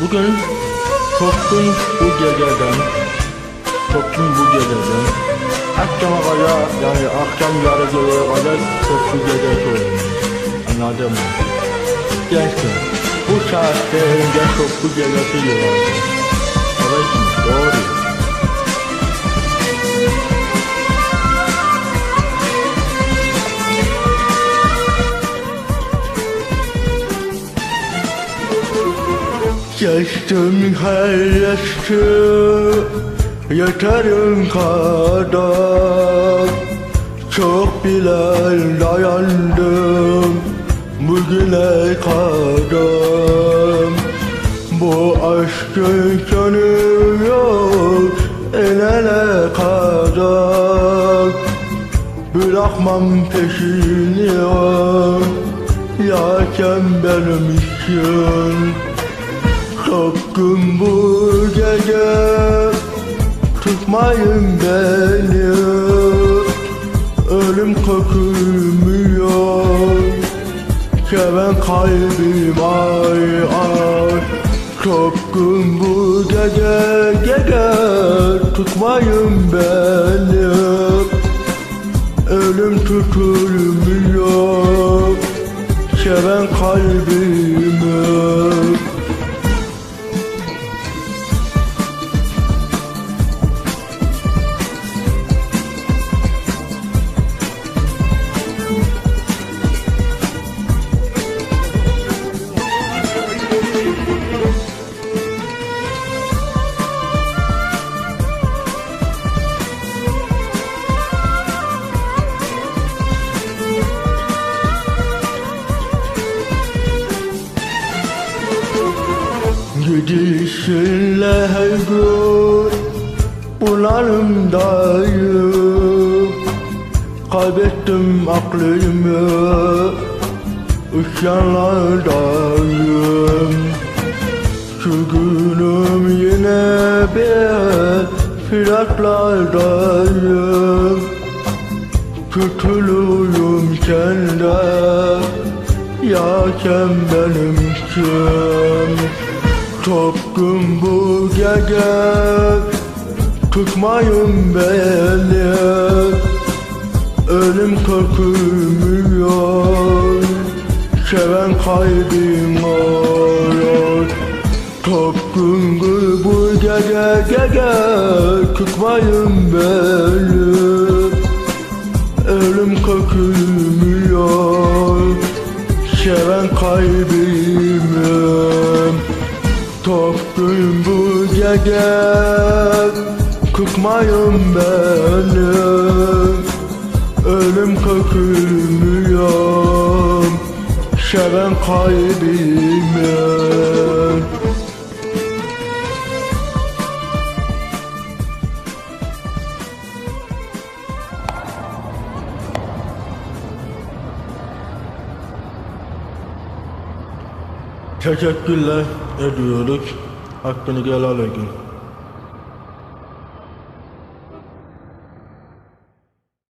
Bugün korktum bu geceden, korktum bu geceden. Akşama kadar yani akşam yarı geceye kadar çok bu gece sordum. Anladın mı? Gençtim. Bu saatte önce çok bu gecesi yiyorlardı. Evet mi? Doğru. Geçtim her yaşı Yeterim kadar Çok bile dayandım Bugüne kadar Bu aşkın sonu yok Enele kadar Bırakmam peşini Yaken benim için Korkun bu gece Tutmayın beni. Ölüm kokumuyor. Seven kalbim ay ay. Korkun bu gece gece Tutmayın beni. Ölüm tutulmuyor. Seven kalbimi Gidişinle her gün bunalımdayım Kaybettim aklımı isyanlardayım Şu günüm yine bir firaklardayım Kötülüğüm sende Ya sen benim kim Topkum bu gece Tutmayın beni. Ölüm kokumuyor Seven kalbim ağrıyor. Topkum bu gece gece Tutmayın beni. Ölüm kokumuyor Seven kalbimim Toptum bu gece Kıkmayın beni Ölüm kokumuyor Seven kalbimi Teşekkürler ediyoruz. Hakkını helal edin.